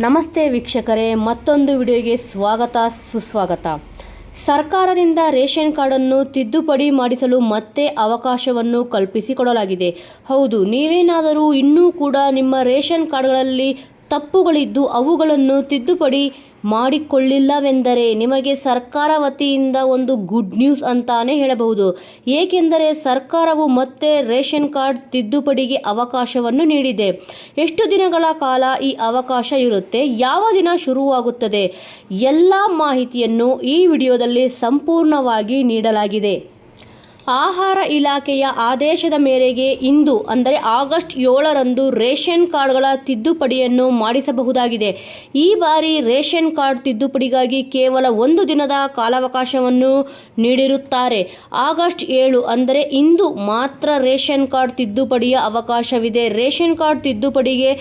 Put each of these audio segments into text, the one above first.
ನಮಸ್ತೆ ವೀಕ್ಷಕರೇ, ಮತ್ತೊಂದು ವಿಡಿಯೋಗೆ ಸ್ವಾಗತ, ಸುಸ್ವಾಗತ. ಸರ್ಕಾರದಿಂದ ರೇಷನ್ ಕಾರ್ಡನ್ನು ತಿದ್ದುಪಡಿ ಮಾಡಿಸಲು ಮತ್ತೆ ಅವಕಾಶವನ್ನು ಕಲ್ಪಿಸಿಕೊಡಲಾಗಿದೆ. ಹೌದು, ನೀವೇನಾದರೂ ಇನ್ನೂ ಕೂಡ ನಿಮ್ಮ ರೇಷನ್ ಕಾರ್ಡ್ಗಳಲ್ಲಿ ತಪ್ಪುಗಳಿದ್ದು ಅವುಗಳನ್ನು ತಿದ್ದುಪಡಿ ಮಾಡಿಕೊಳ್ಳಿಲ್ಲವೆಂದರೆ ನಿಮಗೆ ಸರ್ಕಾರ ವತಿಯಿಂದ ಒಂದು ಗುಡ್ ನ್ಯೂಸ್ ಅಂತಾನೆ ಹೇಳಬಹುದು. ಏಕೆಂದರೆ ಸರ್ಕಾರವು ಮತ್ತೆ ರೇಷನ್ ಕಾರ್ಡ್ ತಿದ್ದುಪಡಿಗೆ ಅವಕಾಶವನ್ನು ನೀಡಿದೆ. ಎಷ್ಟು ದಿನಗಳ ಕಾಲ ಈ ಅವಕಾಶ ಇರುತ್ತೆ? ಯಾವ ದಿನ ಶುರುವಾಗುತ್ತದೆ? ಎಲ್ಲ ಮಾಹಿತಿಯನ್ನು ಈ ವಿಡಿಯೋದಲ್ಲಿ ಸಂಪೂರ್ಣವಾಗಿ ನೀಡಲಾಗಿದೆ. ಆಹಾರ ಇಲಾಖೆಯ ಆದೇಶದ ಮೇರೆಗೆ ಇಂದು, ಅಂದರೆ ಆಗಸ್ಟ್ ಏಳರಂದು ರೇಷನ್ ಕಾರ್ಡ್ಗಳ ತಿದ್ದುಪಡಿಯನ್ನು ಮಾಡಿಸಬಹುದಾಗಿದೆ. ಈ ಬಾರಿ ರೇಷನ್ ಕಾರ್ಡ್ ತಿದ್ದುಪಡಿಗಾಗಿ ಕೇವಲ ಒಂದು ದಿನದ ಕಾಲಾವಕಾಶವನ್ನು ನೀಡಿರುತ್ತಾರೆ. ಆಗಸ್ಟ್ ಏಳು, ಅಂದರೆ ಇಂದು ಮಾತ್ರ ರೇಷನ್ ಕಾರ್ಡ್ ತಿದ್ದುಪಡಿಯ ಅವಕಾಶವಿದೆ. ರೇಷನ್ ಕಾರ್ಡ್ ತಿದ್ದುಪಡಿಗೆ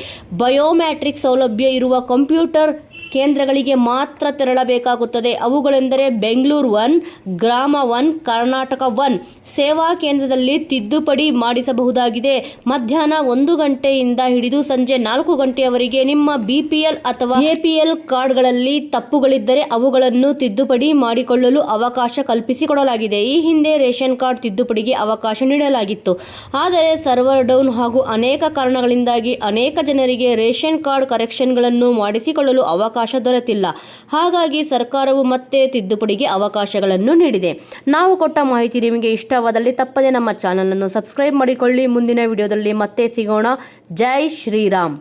ಬಯೋಮ್ಯಾಟ್ರಿಕ್ ಸೌಲಭ್ಯ ಇರುವ ಕಂಪ್ಯೂಟರ್ ಕೇಂದ್ರಗಳಿಗೆ ಮಾತ್ರ ತೆರಳಬೇಕಾಗುತ್ತದೆ. ಅವುಗಳೆಂದರೆ Bengaluru one, Grama one, Karnataka one. ಸೇವಾ ಕೇಂದ್ರದಲ್ಲಿ ತಿದ್ದುಪಡಿ ಮಾಡಿಸಬಹುದಾಗಿದೆ. ಮಧ್ಯಾಹ್ನ ಒಂದು ಗಂಟೆಯಿಂದ ಹಿಡಿದು ಸಂಜೆ ನಾಲ್ಕು ಗಂಟೆಯವರೆಗೆ ನಿಮ್ಮ ಬಿಪಿಎಲ್ ಅಥವಾ ಎಪಿಎಲ್ ಕಾರ್ಡ್ಗಳಲ್ಲಿ ತಪ್ಪುಗಳಿದ್ದರೆ ಅವುಗಳನ್ನು ತಿದ್ದುಪಡಿ ಮಾಡಿಕೊಳ್ಳಲು ಅವಕಾಶ ಕಲ್ಪಿಸಿಕೊಡಲಾಗಿದೆ. ಈ ಹಿಂದೆ ರೇಷನ್ ಕಾರ್ಡ್ ತಿದ್ದುಪಡಿಗೆ ಅವಕಾಶ ನೀಡಲಾಗಿತ್ತು. ಆದರೆ ಸರ್ವರ್ ಡೌನ್ ಹಾಗೂ ಅನೇಕ ಕಾರಣಗಳಿಂದಾಗಿ ಅನೇಕ ಜನರಿಗೆ ರೇಷನ್ ಕಾರ್ಡ್ ಕರೆಕ್ಷನ್ಗಳನ್ನು ಮಾಡಿಸಿಕೊಳ್ಳಲು ಅವಕಾಶ ದೊರೆತಿಲ್ಲ. ಹಾಗಾಗಿ ಸರ್ಕಾರವು ಮತ್ತೆ ತಿದ್ದುಪಡಿಗೆ ಅವಕಾಶಗಳನ್ನು ನೀಡಿದೆ. ನಾವು ಕೊಟ್ಟ ಮಾಹಿತಿ ನಿಮಗೆ ಇಷ್ಟವಾದಲ್ಲಿ ತಪ್ಪದೆ ನಮ್ಮ ಚಾನಲನ್ನು ಸಬ್ಸ್ಕ್ರೈಬ್ ಮಾಡಿಕೊಳ್ಳಿ. ಮುಂದಿನ ವಿಡಿಯೋದಲ್ಲಿ ಮತ್ತೆ ಸಿಗೋಣ. ಜೈ ಶ್ರೀರಾಮ್.